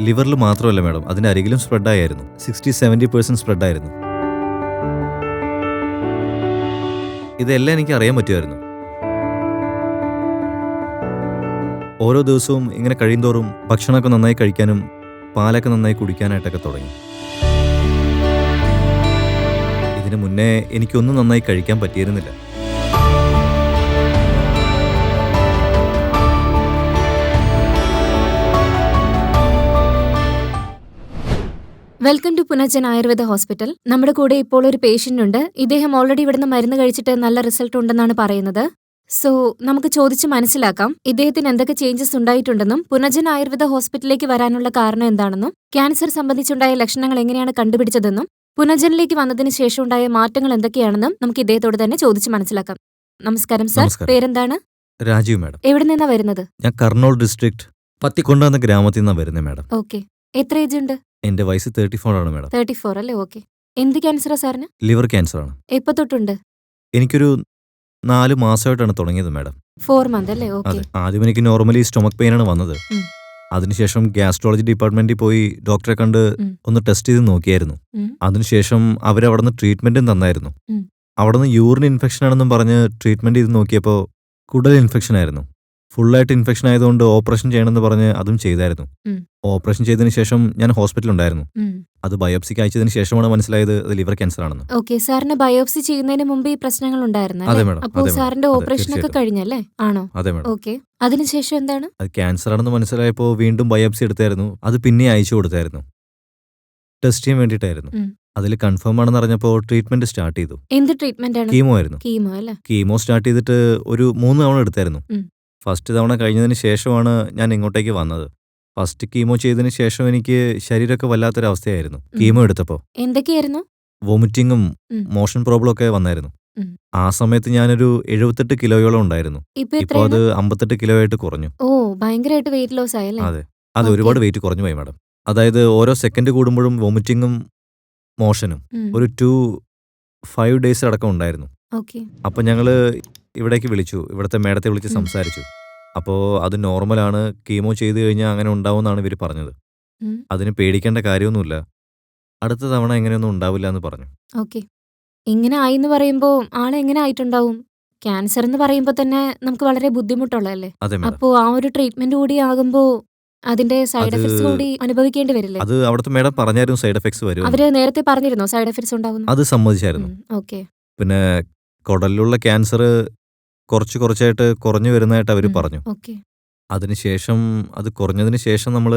ലിവറിൽ മാത്രമല്ല മാഡം അതിന്റെ അരികിലും സ്പ്രെഡ് ആയിരുന്നു സിക്സ്റ്റി സെവന്റി പേഴ്സന്റ് സ്പ്രെഡ് ആയിരുന്നു ഇതെല്ലാം എനിക്ക് അറിയാൻ പറ്റുമായിരുന്നു. ഓരോ ദിവസവും ഇങ്ങനെ കഴിയുന്തോറും ഭക്ഷണമൊക്കെ നന്നായി കഴിക്കാനും പാലൊക്കെ നന്നായി കുടിക്കാനായിട്ടൊക്കെ തുടങ്ങി. ഇതിനു മുന്നേ എനിക്കൊന്നും നന്നായി കഴിക്കാൻ പറ്റിയിരുന്നില്ല. പുനർജൻ ആയുർവേദ ഹോസ്പിറ്റൽ. നമ്മുടെ കൂടെ ഇപ്പോൾ ഒരു പേഷ്യന്റ് ഉണ്ട്. ഇദ്ദേഹം ഓൾറെഡി ഇവിടുന്ന് മരുന്ന് കഴിച്ചിട്ട് നല്ല റിസൾട്ട് ഉണ്ടെന്നാണ് പറയുന്നത്. സോ നമുക്ക് ചോദിച്ച് മനസ്സിലാക്കാം. ഇദ്ദേഹത്തിന് എന്തൊക്കെ ചേഞ്ചസ് ഉണ്ടായിട്ടുണ്ടെന്നും പുനർജൻ ആയുർവേദ ഹോസ്പിറ്റലിലേക്ക് വരാനുള്ള കാരണം എന്താണെന്നും ക്യാൻസർ സംബന്ധിച്ചുണ്ടായ ലക്ഷണങ്ങൾ എങ്ങനെയാണ് കണ്ടുപിടിച്ചതെന്നും പുനർജനിലേക്ക് വന്നതിന് ശേഷം ഉണ്ടായ മാറ്റങ്ങൾ എന്തൊക്കെയാണെന്നും നമുക്ക് ഇദ്ദേഹത്തോട് തന്നെ ചോദിച്ച് മനസ്സിലാക്കാം. നമസ്കാരം സർ. നമസ്കാരം. പേരെന്താണ്? രാജീവ് മാഡം. എവിടെ നിന്നാണ് വരുന്നത്? ഞാൻ കർണോൾ ഡിസ്ട്രിക്ട് പത്തിക്കൊണ്ട എന്ന ഗ്രാമത്തിൽ നിന്നാണ് വരുന്നത് മാഡം. ഓക്കെ എത്ര ഏജ് ഉണ്ട്? എന്റെ വയസ്സ് തേർട്ടി ഫോർ ആണ് മാഡം. തേർട്ടി ഫോർ അല്ലേ? ഓക്കെ എന്ത് ക്യാൻസറാ സാറിന്? ലിവർ ക്യാൻസർ ആണ്. എപ്പോ തൊട്ടുണ്ട്? എനിക്കൊരു നാല് മാസമായിട്ടാണ് തുടങ്ങിയത് മാഡം. ഫോർ മന്ത് അല്ലേ? ഓക്കെ അതെ ആദ്യം എനിക്ക് നോർമലി സ്റ്റൊമക് പെയിൻ ആണ് വന്നത്. ഉം. അതിനുശേഷം ഗ്യാസ്ട്രോളജി ഡിപ്പാർട്ട്മെന്റിൽ പോയി ഡോക്ടറെ കണ്ട് ഉം. ഒന്ന് ടെസ്റ്റ് ചെയ്ത് നോക്കിയായിരുന്നു. ഉം. അതിനുശേഷം അവരവിടുന്ന് ട്രീറ്റ്മെന്റും തന്നായിരുന്നു. ഉം. അവിടുന്ന് യൂറിൻ ഇൻഫെക്ഷൻ ആണെന്നും പറഞ്ഞ് ട്രീറ്റ്മെന്റ് ചെയ്ത് നോക്കിയപ്പോൾ കുടൽ ഇൻഫെക്ഷൻ ആയിരുന്നു. ഫുള്ളായിട്ട് ഇൻഫെക്ഷൻ ആയതുകൊണ്ട് ഓപ്പറേഷൻ ചെയ്യണമെന്ന് പറഞ്ഞ് അതും ചെയ്തായിരുന്നു. ഓപ്പറേഷൻ ചെയ്തതിന് ശേഷം ഞാൻ ഹോസ്പിറ്റലിൽ ഉണ്ടായിരുന്നു അത് ബയോപ്സിക്ക് അയച്ചതിന് ശേഷമാണ് മനസ്സിലായത് അത് ലിവർ ക്യാൻസർ ആണെന്ന്. ഓക്കെ സാറിന് ബയോപ്സി ചെയ്യുന്നതിന് മുമ്പ് ഈ പ്രശ്നങ്ങൾ ഉണ്ടായിരുന്നു അതെ മാഡം, അപ്പോ സാറിന്റെ ഓപ്പറേഷൻ ഒക്കെ കഴിഞ്ഞല്ലേ? ആണോ? അതെ മാഡം. ഓക്കെ അതിനുശേഷം എന്താണ്? അത് ക്യാൻസർ ആണെന്ന് മനസ്സിലായപ്പോൾ വീണ്ടും ബയോപ്സി എടുത്തായിരുന്നു. അത് പിന്നെ അയച്ചു കൊടുത്തായിരുന്നു. ടെസ്റ്റ് ചെയ്യാൻ വേണ്ടിയിട്ടായിരുന്നു. അതിൽ കൺഫേം ആണെന്ന് അറിഞ്ഞപ്പോൾ ട്രീറ്റ്മെന്റ് സ്റ്റാർട്ട് ചെയ്തു. എന്ത് ട്രീറ്റ്മെന്റ് ആണ്? കീമോ ആയിരുന്നു. കീമോ അല്ലേ? കീമോ സ്റ്റാർട്ട് ചെയ്തിട്ട് ഒരു മൂന്ന് തവണ എടുത്തായിരുന്നു. ഫസ്റ്റ് തവണ കഴിഞ്ഞതിന് ശേഷമാണ് ഞാൻ ഇങ്ങോട്ടേക്ക് വന്നത്. ഫസ്റ്റ് കീമോ ചെയ്തതിന് ശേഷം എനിക്ക് ശരീരമൊക്കെ വല്ലാത്തൊരവസ്ഥയായിരുന്നു. കീമോ എടുത്തപ്പോൾ എന്തൊക്കെയായിരുന്നു? വോമിറ്റിങ്ങും ഉം. മോഷൻ പ്രോബ്ലം ഒക്കെ വന്നായിരുന്നു. ഉം. ആ സമയത്ത് ഞാനൊരു എഴുപത്തെട്ട് കിലോയോളം ഉണ്ടായിരുന്നു. ഇപ്പൊ ഇപ്പോൾ അത് എത്രയാണ്? അമ്പത്തെട്ട് കിലോ ആയിട്ട് കുറഞ്ഞു. ഓ ഭയങ്കരമായിട്ട് വെയിറ്റ് ലോസ് ആയല്ലേ? അതെ. അത് ഓക്കേ. ഒരുപാട് വെയിറ്റ് കുറഞ്ഞു പോയി മാഡം അതായത് ഓരോ സെക്കൻഡ് കൂടുമ്പോഴും വോമിറ്റിങ്ങും മോഷനും. ഉം. ഒരു ടു ഫൈവ് ഡേയ്സ് അടക്കം ഉണ്ടായിരുന്നു. ഓക്കേ അപ്പം ഞങ്ങൾ ഇവിടേക്ക് വിളിച്ചു. ഇവിടുത്തെ മേഡത്തെ വിളിച്ച് സംസാരിച്ചു. അപ്പോ അത് നോർമലാണ്. കീമോ ചെയ്തു കഴിഞ്ഞാൽ അങ്ങനെ ഉണ്ടാവുമെന്നാണ് ഇവർ പറഞ്ഞത്. അതിന് പേടിക്കേണ്ട കാര്യമൊന്നുമില്ല. അടുത്ത തവണ എങ്ങനെയൊന്നും ഉണ്ടാവില്ല എന്ന് പറഞ്ഞു. ഓക്കെ. ഇങ്ങനെ ആയി എന്ന് പറയുമ്പോ ആളെ എങ്ങനെ ആയിട്ടുണ്ടാവും? ക്യാൻസർ എന്ന് പറയുമ്പോൾ തന്നെ നമുക്ക് വളരെ ബുദ്ധിമുട്ടുള്ളതല്ലേ? അതെ ആ ഒരു ട്രീറ്റ്മെന്റ് കൂടി ആകുമ്പോ അതിന്റെ സൈഡ് അത് എഫക്ട്സ് കൂടി അനുഭവിക്കേണ്ടി വരില്ലേ? അത് അവിടുത്തെ മേഡം പറഞ്ഞായിരുന്നു സൈഡ് എഫക്ട്സ് വരും അവർ നേരത്തെ പറഞ്ഞിരുന്നോ? സൈഡ് എഫക്ട്സ് ഉണ്ടാവും അത് സമ്മതിച്ചായിരുന്നു. ഓക്കെ. പിന്നെ കുടലിലുള്ള ക്യാൻസർ കുറച്ച് കുറച്ചായിട്ട് കുറഞ്ഞു വരുന്നതായിട്ട് അവർ പറഞ്ഞു. ഓക്കെ. അതിനുശേഷം അത് കുറഞ്ഞതിന് ശേഷം നമ്മൾ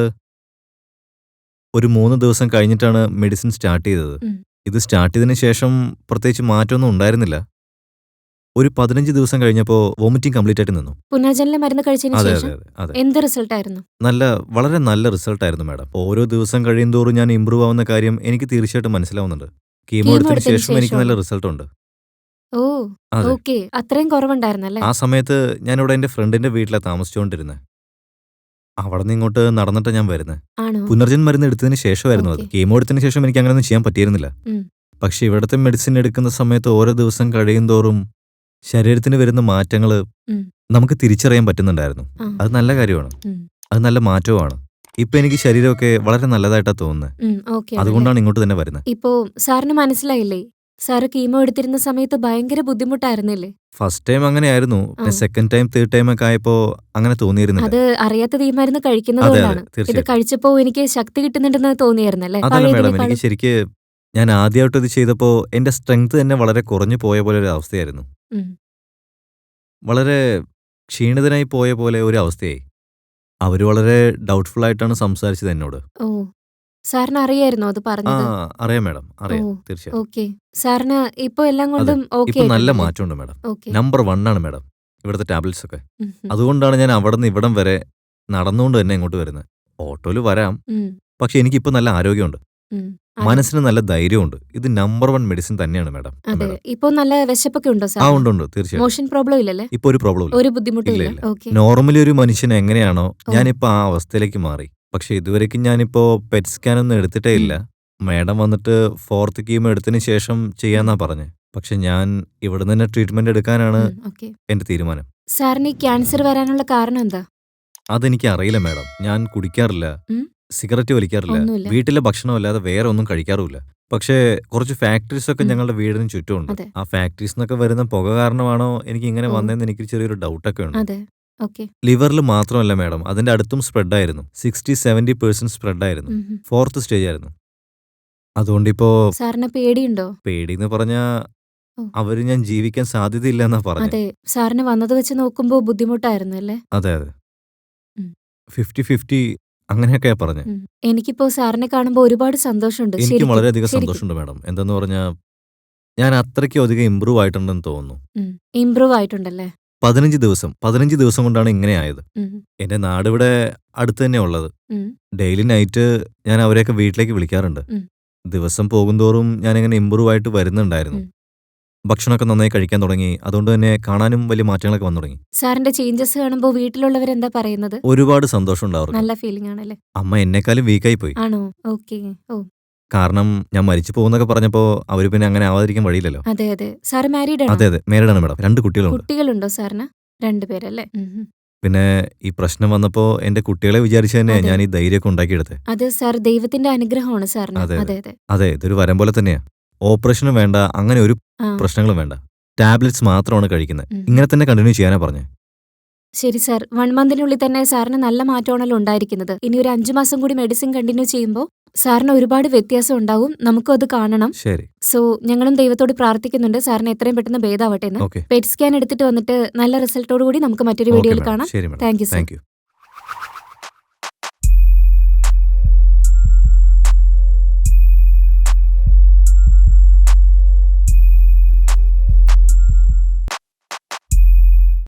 ഒരു മൂന്ന് ദിവസം കഴിഞ്ഞിട്ടാണ് മെഡിസിൻ സ്റ്റാർട്ട് ചെയ്തത്. ഉം. ഇത് സ്റ്റാർട്ട് ചെയ്തതിന് ശേഷം പ്രത്യേകിച്ച് മാറ്റമൊന്നും ഉണ്ടായിരുന്നില്ല. ഒരു പതിനഞ്ച് ദിവസം കഴിഞ്ഞപ്പോൾ വോമിറ്റിംഗ് കംപ്ലീറ്റ് ആയിട്ട് നിന്നു. പുനർജനിലെ മരുന്ന് കഴിച്ചതിന് അതെ ശേഷം അതെ അതെ അതെ. എന്ത് റിസൾട്ട് ആയിരുന്നു? നല്ല വളരെ നല്ല റിസൾട്ട് ആയിരുന്നു മാഡം. ഓരോ ദിവസം കഴിയുന്തോറും ഞാൻ ഇമ്പ്രൂവ് ആവുന്ന കാര്യം എനിക്ക് തീർച്ചയായിട്ടും മനസ്സിലാവുന്നുണ്ട്. കീമോ കീമോ എടുത്തതിന് എടുത്തതിന് ശേഷം എനിക്ക് നല്ല ശേഷമാണോ? റിസൾട്ട് ഉണ്ട്. ഓ അതെ. ഓക്കെ. അത്രയും കുറവുണ്ടായിരുന്നല്ലേ? ആ സമയത്ത് ഞാൻ ഞാനിവിടെ എന്റെ ഫ്രണ്ടിന്റെ വീട്ടിലാണ് താമസിച്ചുകൊണ്ടിരുന്നത് അവിടെ നിന്ന് ഇങ്ങോട്ട് നടന്നിട്ട് ഞാൻ വരുന്നത് ആണോ? പുനർജൻ മരുന്ന് എടുത്തതിന് ശേഷമായിരുന്നു അത്. ഓക്കേ. കീമോ എടുത്തതിന് ശേഷം എനിക്ക് അങ്ങനെ ഒന്നും ചെയ്യാൻ പറ്റിയിരുന്നില്ല. ഉം. പക്ഷെ ഇവിടുത്തെ മെഡിസിൻ എടുക്കുന്ന സമയത്ത് ഓരോ ദിവസം കഴിയും തോറും ശരീരത്തിന് വരുന്ന മാറ്റങ്ങൾ ഉം. നമുക്ക് തിരിച്ചറിയാൻ പറ്റുന്നുണ്ടായിരുന്നു. ആ, അത് നല്ല കാര്യമാണ്. ഉം. അത് നല്ല മാറ്റവുമാണ്. ഇപ്പൊ എനിക്ക് ശരീരമൊക്കെ വളരെ നല്ലതായിട്ടാണ് തോന്നുന്നത് ഉം, ഓക്കേ ആണല്ലേ? അതുകൊണ്ടാണ് ഇങ്ങോട്ട് തന്നെ വരുന്നത് ഇപ്പോ സാറിന് മനസ്സിലായില്ലേ? സാറ് കീമോ എടുത്തിരുന്ന സമയത്ത് ഭയങ്കര ബുദ്ധിമുട്ടായിരുന്നില്ലേ? ഫസ്റ്റ് ടൈം അങ്ങനെയായിരുന്നു. പിന്നെ. സെക്കൻഡ് ടൈം തേർഡ് ടൈം ഒക്കെ ആയപ്പോ അങ്ങനെ തോന്നിയിരുന്നു അത് അറിയാത്ത തീമായിരുന്നു കഴിക്കുന്നത് അതെ കൊണ്ടാണ് ഇത് തീർച്ചയായിട്ടും. കഴിച്ചപ്പോ എനിക്ക് ശക്തി കിട്ടുന്നുണ്ടെന്ന് തോന്നിയായിരുന്നല്ലേ? അതല്ല മാഡം പഴയതിനേക്കാളും എനിക്ക് ശരിക്ക് ഞാൻ ആദ്യമായിട്ട് ഇത് ചെയ്തപ്പോൾ എന്റെ സ്ട്രെങ്ത് തന്നെ വളരെ കുറഞ്ഞു പോയ പോലെ ഒരു അവസ്ഥയായിരുന്നു. വളരെ ക്ഷീണിതനായി പോയ പോലെ ഒരു അവസ്ഥയായി. അവർ വളരെ ഡൗട്ട്ഫുൾ ആയിട്ടാണ് സംസാരിച്ചത് എന്നോട്. ഓ. സാറിന് അറിയായിരുന്നോ അത് പറഞ്ഞത്? അറിയാം മാഡം അറിയാം തീർച്ചയായും. ഓക്കെ. സാറിന് ഇപ്പൊ എല്ലാം കൊണ്ടും ഓക്കെ നല്ല മാറ്റമുണ്ട് മാഡം. നമ്പർ വൺ ആണ് മാഡം ഇവിടുത്തെ ടാബ്ലറ്റ്സ് ഒക്കെ അതുകൊണ്ടാണ് ഞാൻ അവിടെ നിന്ന് ഇവിടം വരെ നടന്നുകൊണ്ട് തന്നെ ഇങ്ങോട്ട് വരുന്നത്. ഓട്ടോയിൽ വരാം. പക്ഷെ എനിക്കിപ്പോ നല്ല ആരോഗ്യമുണ്ട്. മനസ്സിന് നല്ല ധൈര്യമുണ്ട്. ഇത് നമ്പർ വൺ മെഡിസിൻ തന്നെയാണ് മാഡം. ഇപ്പൊ നല്ല വിശപ്പൊക്കെ ഉണ്ടോ ആ സാർ ഉണ്ട് ഉണ്ട് തീർച്ചയായും മോഷൻ പ്രോബ്ലം ഇല്ലല്ലേ? ഇപ്പൊ ഒരു പ്രോബ്ലം ഒരു ബുദ്ധിമുട്ടില്ല നോർമലി ഒരു മനുഷ്യൻ എങ്ങനെയാണോ. ഞാനിപ്പോ ആ അവസ്ഥയിലേക്ക് മാറി. പക്ഷെ ഇതുവരേക്കും ഞാനിപ്പോ പെറ്റ് സ്കാൻ ഒന്നും എടുത്തിട്ടേ ഇല്ല. മേഡം വന്നിട്ട് ഫോർത്ത് കീമോ എടുത്തതിന് ശേഷം ചെയ്യാന്നാ പറഞ്ഞു. പക്ഷെ ഞാൻ ഇവിടെ തന്നെ ട്രീറ്റ്മെന്റ് എടുക്കാനാണ് ഓക്കെ. എന്റെ തീരുമാനം. സാറിന് ഈ ക്യാൻസർ വരാനുള്ള കാരണം എന്താ? അതെനിക്ക് അറിയില്ല മാഡം. ഞാൻ കുടിക്കാറില്ല. ഉം. സിഗരറ്റ് വലിക്കാറില്ല. ഒന്നുമില്ല. വീട്ടിലെ ഭക്ഷണം അല്ലാതെ വേറെ ഒന്നും കഴിക്കാറുമില്ല. പക്ഷേ കുറച്ച് ഫാക്ടറീസ് ഒക്കെ ഉം. ഞങ്ങളുടെ വീടിന് ചുറ്റുമുണ്ട്. അതെ. ആ ഫാക്ടറീസ് നിന്നൊക്കെ വരുന്ന പുക കാരണമാണോ എനിക്ക് ഇങ്ങനെ ഓ. വന്നതെന്ന് എനിക്ക് ചെറിയൊരു ഡൗട്ടൊക്കെ ഉണ്ട്. അതെ. ലിവറിൽ മാത്രമല്ല മാഡം അതിന്റെ അടുത്തും സ്പ്രെഡ് ആയിരുന്നു. സിക്സ്റ്റി സെവന്റി പെർസെന്റ് സ്പ്രെഡ് ആയിരുന്നു. ഫോർത്ത് സ്റ്റേജ് ആയിരുന്നു. അതുകൊണ്ടിപ്പോ സാറിന് പേടിയുണ്ടോ? പേടിന്ന് പറഞ്ഞാ ഓ. അവർ ഞാൻ ജീവിക്കാൻ സാധ്യതയില്ല എന്നാ പറഞ്ഞത് അതെ സാറിന് വന്നത് വെച്ച് നോക്കുമ്പോ ബുദ്ധിമുട്ടായിരുന്നു അല്ലേ? അതെ അതെ. ഫിഫ്റ്റി ഫിഫ്റ്റി അങ്ങനെയൊക്കെയാ പറഞ്ഞു. എനിക്കിപ്പോ സാറിനെ കാണുമ്പോ ഒരുപാട് സന്തോഷമുണ്ട്. എനിക്ക് വളരെയധികം സന്തോഷമുണ്ട് മാഡം എന്തെന്ന് പറഞ്ഞാ ഞാൻ അത്രയ്ക്കും അധികം ഇമ്പ്രൂവ് ആയിട്ടുണ്ടെന്ന് തോന്നുന്നു. ഇമ്പ്രൂവ് ആയിട്ടുണ്ടല്ലേ? പതിനഞ്ച് ദിവസം. പതിനഞ്ച് ദിവസം കൊണ്ടാണ് ഇങ്ങനെ ആയത്. എന്റെ നാട് ഇവിടെ അടുത്ത് തന്നെ ഉള്ളത്. ഡെയിലി നൈറ്റ് ഞാൻ അവരെയൊക്കെ വീട്ടിലേക്ക് വിളിക്കാറുണ്ട്. ദിവസം പോകുന്തോറും ഞാൻ ഇങ്ങനെ ഇമ്പ്രൂവ് ആയിട്ട് വരുന്നുണ്ടായിരുന്നു. ഭക്ഷണമൊക്കെ നന്നായി കഴിക്കാൻ തുടങ്ങി. അതുകൊണ്ട് തന്നെ കാണാനും വലിയ മാറ്റങ്ങളൊക്കെ വന്നു തുടങ്ങി. സാറിന്റെ ചേഞ്ചസ് കാണുമ്പോൾ വീട്ടിലുള്ളവർ എന്താ പറയുന്നത്? ഒരുപാട് സന്തോഷം ഉണ്ടാവും നല്ല ഫീലിംഗ് ആണല്ലേ? അമ്മ എന്നെക്കാളും വീക്കായി പോയി. ആണോ? ഓക്കെ ഓ. കാരണം ഞാൻ മരിച്ചു പോകുന്നൊക്കെ പറഞ്ഞപ്പോ അവർ പിന്നെ അങ്ങനെ ആവാതിരിക്കാൻ വഴിയില്ലല്ലോ. അതെ അതെ. സാർ മാരീഡ് അതെ അതെ. Married ആണ് മാഡം രണ്ട് കുട്ടികളുണ്ട്. കുട്ടികളുണ്ടോ സാറിന്? രണ്ടുപേരല്ലേ ഉം ഉം. പിന്നെ ഈ പ്രശ്നം വന്നപ്പോ എന്റെ കുട്ടികളെ വിചാരിച്ചു തന്നെ അതെ. ഞാൻ ഈ ധൈര്യമൊക്കെ ഉണ്ടാക്കിയെടുത്തത് അത് സാർ ദൈവത്തിന്റെ അനുഗ്രഹമാണ് സാറിന്. അതെ, അതെ. അതെ അതെ. ഇതൊരു വരം പോലെ തന്നെയാ. ഓപ്പറേഷനും വേണ്ട അങ്ങനെ ഒരു ആ. പ്രശ്നങ്ങളും വേണ്ട. ടാബ്ലറ്റ്സ് മാത്രമാണ് കഴിക്കുന്നത് ഉം. ഇങ്ങനെ തന്നെ കണ്ടിന്യൂ ചെയ്യാനാ പറഞ്ഞത് ശരി സാർ. വൺ മന്തിനുള്ളിൽ തന്നെ സാറിന് നല്ല മാറ്റമാണല്ലോ ഉണ്ടായിരിക്കുന്നത്. ഇനി ഒരു അഞ്ചു മാസം കൂടി മെഡിസിൻ കണ്ടിന്യൂ ചെയ്യുമ്പോൾ സാറിന് ഒരുപാട് വ്യത്യാസം ഉണ്ടാവും. നമുക്കും അത് കാണണം. ശരി. സോ ഞങ്ങളും ദൈവത്തോട് പ്രാർത്ഥിക്കുന്നുണ്ട്. സാറിന് എത്രയും പെട്ടെന്ന് ഭേദാവട്ടെ എന്ന്. ഓക്കെ പെറ്റ് സ്കാൻ എടുത്തിട്ട് വന്നിട്ട് നല്ല റിസൾട്ടോട് കൂടി നമുക്ക് മറ്റൊരു വീഡിയോയിൽ കാണാം. ശരി madam thank you thank you